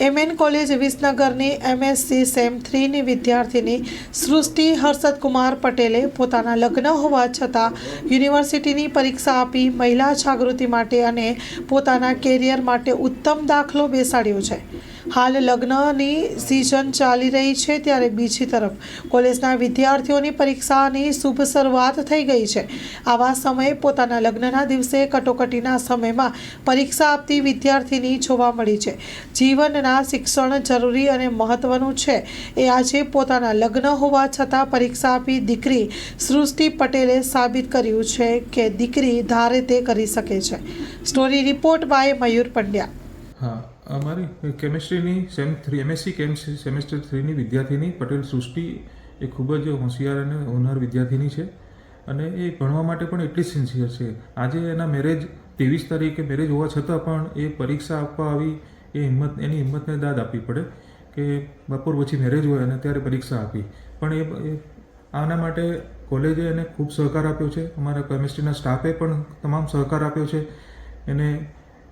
MN college વિસનગરની MSc sem થ્રીની વિદ્યાર્થીની સૃષ્ટિ હર્ષદ કુમાર પટેલે પોતાના લગ્ન હોવા છતાં યુનિવર્સિટીની પરીક્ષા આપી મહિલા જાગૃતિ માટે અને પોતાના કેરિયર માટે ઉત્તમ દાખલો બેસાડ્યો છે. હાલ લગ્નની સિઝન ચાલી રહી છે ત્યારે બીજી તરફ કોલેજના વિદ્યાર્થીઓની પરીક્ષાની શુભ શરૂઆત થઈ ગઈ છે. આવા સમયે પોતાના લગ્નના દિવસે કટોકટીના સમયમાં પરીક્ષા આપતી વિદ્યાર્થીની જોવા મળી છે. જીવનના શિક્ષણ જરૂરી અને મહત્ત્વનું છે. એ આજે પોતાના લગ્ન હોવા છતાં પરીક્ષા આપી દીકરી સૃષ્ટિ પટેલે સાબિત કર્યું છે કે દીકરી ધારે તે કરી શકે છે. Story report by Mayur Pandya. હા, અમારી કેમિસ્ટ્રીની sem three M Sc chem semester થ્રીની વિદ્યાર્થીની પટેલ સૃષ્ટિ એ ખૂબ જ હોશિયાર અને હોનહાર વિદ્યાર્થીની છે. અને એ ભણવા માટે પણ એટલી સિન્સિયર છે. આજે એના મેરેજ ત્રેવીસ તારીખે મેરેજ હોવા છતાં પણ એ પરીક્ષા આપવા આવી એ હિંમત, એની હિંમતને દાદ આપવી પડે કે બપોર પછી મેરેજ હોય અને ત્યારે પરીક્ષા આપી પણ એ આના માટે કોલેજે એને ખૂબ સહકાર આપ્યો છે. અમારા કેમિસ્ટ્રીના સ્ટાફે પણ તમામ સહકાર આપ્યો છે. એને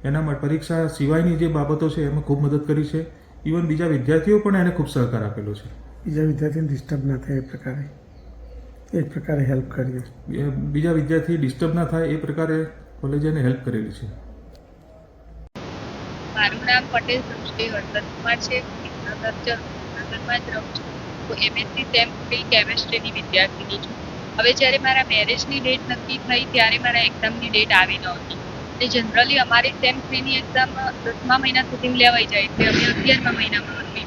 એના માટે પરીક્ષા સિવાયની જે બાબતો છે એમાં ખૂબ મદદ કરી છે. ઇવન બીજા વિદ્યાર્થીઓ પણ એને ખૂબ સહકાર આપેલો છે. બીજા વિદ્યાર્થીને ડિસ્ટર્બ ના થાય એ પ્રકારે. એ પ્રકારે હેલ્પ કરી બીજા વિદ્યાર્થી ડિસ્ટર્બ ના થાય એ પ્રકારે કોલેજે એને હેલ્પ કરેલી છે. મારું નામ પટેલ સૃષ્ટિ હળદર કુમાર છે. નગરમાં જ રહું છું. હું એમએસસી સેમ થ્રી કેમેસ્ટ્રીની વિદ્યાર્થીની છું. હવે જ્યારે મારા મેરેજની ડેટ નક્કી થઈ ત્યારે મારા એક્ઝામની ડેટ આવી નહોતી. એટલે જનરલી અમારી સેમ થ્રીની એક્ઝામ દસમા મહિના સુધી લેવાઈ જાય એટલે અમે અગિયારમા મહિનામાં હતી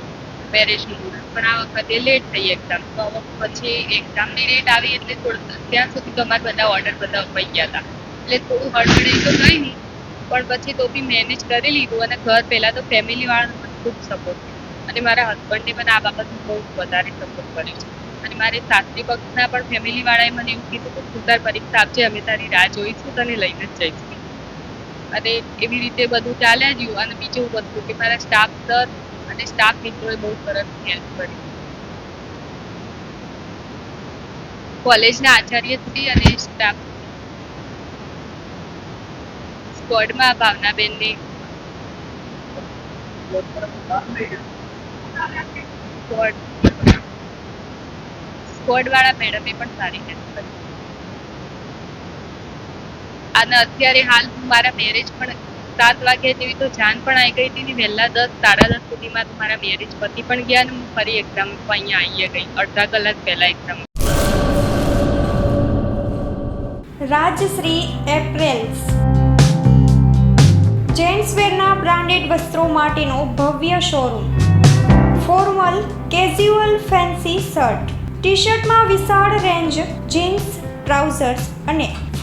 મેરેજનું મુહૂર્ત પણ આ વખતે લેટ થઈ એક્ઝામ તો પછી એક્ઝામની ડેટ આવી એટલે થોડું ત્યાં સુધી તો અમારા બધા ઓર્ડર બધા અપાઈ ગયા હતા. એટલે થોડું હળબડાઈ તો ગઈ નહીં. પણ પછી તો બી મેનેજ કરી લીધું અને ઘર પહેલાં તો ફેમિલીવાળાનો મને ખૂબ સપોર્ટ અને મારા હસબન્ડને પણ આ બાબતમાં બહુ વધારે સપોર્ટ કર્યો છે. અને મારે સાસરી પક્ષના પણ ફેમિલીવાળાએ મને એવું કીધું કે તું તાર પરીક્ષા આપજે, અમે તારી રાહ જોઈશું, તને લઈને જ જઈશું. અને એવી રીતે બધું ચાલ્યા ગયું અને બીજું બધું કે મારા સ્ટાફ સર અને સ્ટાફ મિત્રોએ બહુ સરસ હેલ્પ કરી. કોલેજના આચાર્યશ્રી અને સ્ટાફ સ્કોડમાં ભાવનાબેનની સ્કોડ વાળા મેડમે પણ સારી હેલ્પ કરી. અને અત્યારે હાલ હું મારા મેરેજ પણ સાત વાગ્યા જેવી તો જાન પણ આવી ગઈ હતી વહેલા દસ, સાડા દસ સુધીમાં તો મારા મેરેજ પતી પણ ગયા અને હું ફરી એક્ઝામ અહીંયા આવી ગઈ, અડધા કલાક પહેલા એક્ઝામ રાજશ્રી એપ્રેલ્સ. જેન્ટ્સવેરના બ્રાન્ડેડ વસ્ત્રો માટેનો ભવ્ય showroom formal casual fancy shirt T શર્ટમાં વિશાળ રેન્જ જીન્સ ટ્રાઉઝર્સ અને